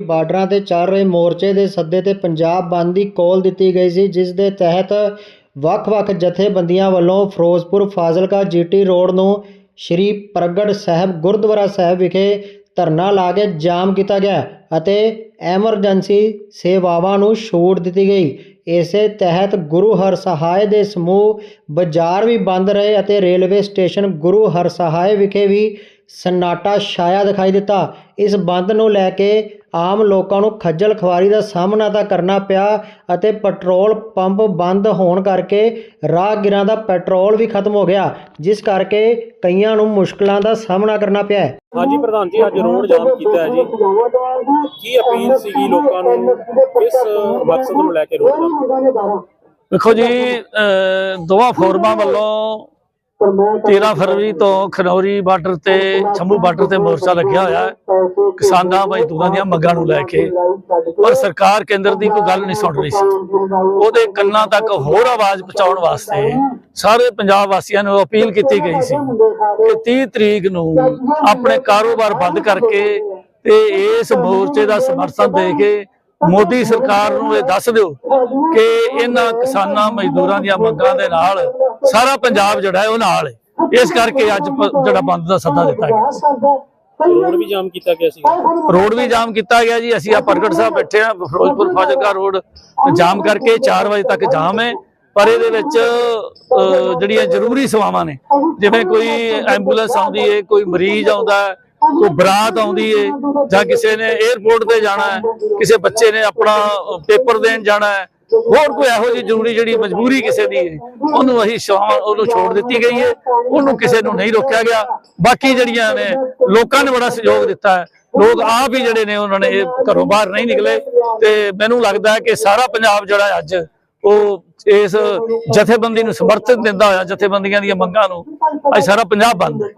ਬਾਰਡਰਾਂ ਤੇ ਚੱਲ ਰਹੇ ਮੋਰਚੇ ਦੇ ਸੱਦੇ ਤੇ ਪੰਜਾਬ ਬੰਦ ਦੀ ਕੋਲ ਦਿੱਤੀ ਗਈ ਸੀ, ਜਿਸ ਦੇ ਤਹਿਤ ਵੱਖ-ਵੱਖ ਜਥੇਬੰਦੀਆਂ ਵੱਲੋਂ ਫਿਰੋਜ਼ਪੁਰ ਫਾਜ਼ਿਲਕਾ ਜੀਟੀ ਰੋਡ ਨੂੰ ਸ਼੍ਰੀ ਪ੍ਰਗਟ ਸਾਹਿਬ ਗੁਰਦੁਆਰਾ ਸਾਹਿਬ ਵਿਖੇ ਧਰਨਾ ਲਾ ਕੇ ਜਾਮ ਕੀਤਾ ਗਿਆ ਅਤੇ ਐਮਰਜੈਂਸੀ ਸੇਵਾਵਾਂ ਨੂੰ ਛੂਟ ਦਿੱਤੀ ਗਈ। ਇਸੇ ਤਹਿਤ ਗੁਰੂ ਹਰਸਹਾਏ ਦੇ ਸਮੂਹ ਬਾਜ਼ਾਰ ਵੀ ਬੰਦ ਰਹੇ ਅਤੇ ਰੇਲਵੇ ਸਟੇਸ਼ਨ ਗੁਰੂ ਹਰਸਹਾਏ ਵਿਖੇ ਵੀ ਸਨਾਟਾ ਛਾਇਆ ਦਿਖਾਈ ਦਿੱਤਾ। ਇਸ ਬੰਦ ਨੂੰ ਲੈ ਕੇ ਆਮ ਲੋਕਾਂ ਨੂੰ ਖੱਜਲ ਖਵਾਰੀ ਦਾ ਸਾਹਮਣਾ ਤਾਂ ਕਰਨਾ ਪਿਆ ਅਤੇ ਪੈਟਰੋਲ ਪੰਪ ਬੰਦ ਹੋਣ ਕਰਕੇ ਰਾਹਗੀਰਾਂ ਦਾ ਪੈਟਰੋਲ ਵੀ ਖਤਮ ਹੋ ਗਿਆ ਜਿਸ ਕਰਕੇ ਕਈਆਂ ਨੂੰ ਮੁਸ਼ਕਲਾਂ ਦਾ ਸਾਹਮਣਾ ਕਰਨਾ ਪਿਆ। ਹਾਂਜੀ ਪ੍ਰਧਾਨ ਜੀ ਅੱਜ ਰੋਡ ਜਾਮ ਕੀਤਾ ਹੈ ਜੀ। ਕੀ ਅਪੀਲ ਸੀਗੀ ਲੋਕਾਂ ਨੂੰ ਕਿਸ ਮਕਸਦ ਨੂੰ ਲੈ ਕੇ ਰੋਡ ਜਾਮ? ਵੇਖੋ ਜੀ ਦੋਵਾਂ ਫੋਰਮਾਂ ਵੱਲੋਂ 13 ਫਰਵਰੀ ਤੋਂ ਖਨੌਰੀ ਬਾਰਡਰ ਤੇ ਛੰਭੂ ਬਾਰਡਰ ਤੇ ਮੋਰਚਾ ਲੱਗਿਆ ਹੋਇਆ ਹੈ। ਕਿਸਾਨਾਂ ਮਜ਼ਦੂਰਾਂ ਦੀਆਂ ਮੰਗਾਂ ਨੂੰ ਲੈ ਕੇ ਪਰ ਸਰਕਾਰ ਕੇਂਦਰ ਦੀ ਕੋਈ ਗੱਲ ਨਹੀਂ ਸੁਣ ਰਹੀ ਸੀ। ਉਹਦੇ ਕੰਨਾਂ ਤੱਕ ਹੋਰ ਆਵਾਜ਼ ਪਹੁੰਚਾਉਣ ਵਾਸਤੇ ਸਾਰੇ ਪੰਜਾਬ ਵਾਸੀਆਂ ਨੂੰ ਅਪੀਲ ਕੀਤੀ ਗਈ ਸੀ ਕਿ 30 ਤਰੀਕ ਨੂੰ ਆਪਣੇ ਕਾਰੋਬਾਰ ਬੰਦ ਕਰਕੇ ਤੇ ਇਸ ਮੋਰਚੇ ਦਾ ਸਮਰਥਨ ਦੇ ਕੇ ਮੋਦੀ ਸਰਕਾਰ ਨੂੰ ਇਹ ਦੱਸ ਦਿਓ ਕਿ ਇਹਨਾਂ ਕਿਸਾਨਾਂ ਮਜ਼ਦੂਰਾਂ ਦੀਆਂ ਮੰਗਾਂ ਦੇ ਨਾਲ ਸਾਰਾ ਪੰਜਾਬ ਜਿਹੜਾ ਹੈ ਉਹ ਨਾਲ ਹੈ। ਇਸ ਕਰਕੇ ਅੱਜ ਜਿਹੜਾ ਬੰਦ ਦਾ ਸੱਦਾ ਦਿੱਤਾ ਗਿਆ। ਰੋਡ ਵੀ ਜਾਮ ਕੀਤਾ ਗਿਆ ਸੀ ਰੋਡ ਵੀ ਜਾਮ ਕੀਤਾ ਗਿਆ ਜੀ। ਅਸੀਂ ਆ ਪ੍ਰਗਟ ਸਾਹਿਬ ਬੈਠੇ ਆ ਫਿਰੋਜ਼ਪੁਰ ਫਾਜ਼ਿਲਕਾ ਰੋਡ ਜਾਮ ਕਰਕੇ 4 ਵਜੇ ਤੱਕ ਜਾਮ ਹੈ। ਪਰ ਇਹਦੇ ਵਿੱਚ ਜਿਹੜੀਆਂ ਜ਼ਰੂਰੀ ਸੇਵਾਵਾਂ ਨੇ ਜਿਵੇਂ ਕੋਈ ਐਂਬੂਲੈਂਸ ਆਉਂਦੀ ਹੈ ਕੋਈ ਮਰੀਜ਼ ਆਉਂਦਾ ਹੈ ਕੋਈ ਬਰਾਤ ਆਉਂਦੀ ਹੈ ਜਾਂ ਕਿਸੇ ਨੇ 에ਅਰਪੋਰਟ ਤੇ ਜਾਣਾ ਹੈ, ਕਿਸੇ ਬੱਚੇ ਨੇ ਆਪਣਾ ਪੇਪਰ ਦੇਣ ਜਾਣਾ ਹੈ, ਹੋਰ ਕੋਈ ਇਹੋ ਜਿਹੀ ਜ਼ਰੂਰੀ ਜਿਹੜੀ ਮਜਬੂਰੀ ਕਿਸੇ ਦੀ ਹੈ ਉਹਨੂੰ ਅਸੀਂ ਸੇਵਾਵਾਂ ਉਹਨੂੰ ਛੋੜ ਦਿੱਤੀ ਗਈ ਹੈ ਉਹਨੂੰ ਕਿਸੇ ਨੂੰ ਨਹੀਂ ਰੋਕਿਆ ਗਿਆ। ਬਾਕੀ ਜਿਹੜੀਆਂ ਨੇ ਲੋਕਾਂ ਨੇ ਬੜਾ ਸਹਿਯੋਗ ਦਿੱਤਾ ਹੈ। ਲੋਕ ਆਪ ਹੀ ਜਿਹੜੇ ਨੇ ਉਹਨਾਂ ਨੇ ਘਰੋਂ ਬਾਹਰ ਨਹੀਂ ਨਿਕਲੇ ਤੇ ਮੈਨੂੰ ਲੱਗਦਾ ਹੈ ਕਿ ਸਾਰਾ ਪੰਜਾਬ ਜਿਹੜਾ ਅੱਜ, ਉਹ ਇਸ ਜਥੇਬੰਦੀ ਨੂੰ ਸਮਰਥਨ ਦਿੰਦਾ ਹੋਇਆ, ਜਥੇਬੰਦੀਆਂ ਦੀਆਂ ਮੰਗਾਂ ਨੂੰ, ਅੱਜ ਸਾਰਾ ਪੰਜਾਬ ਬੰਦ ਹੈ।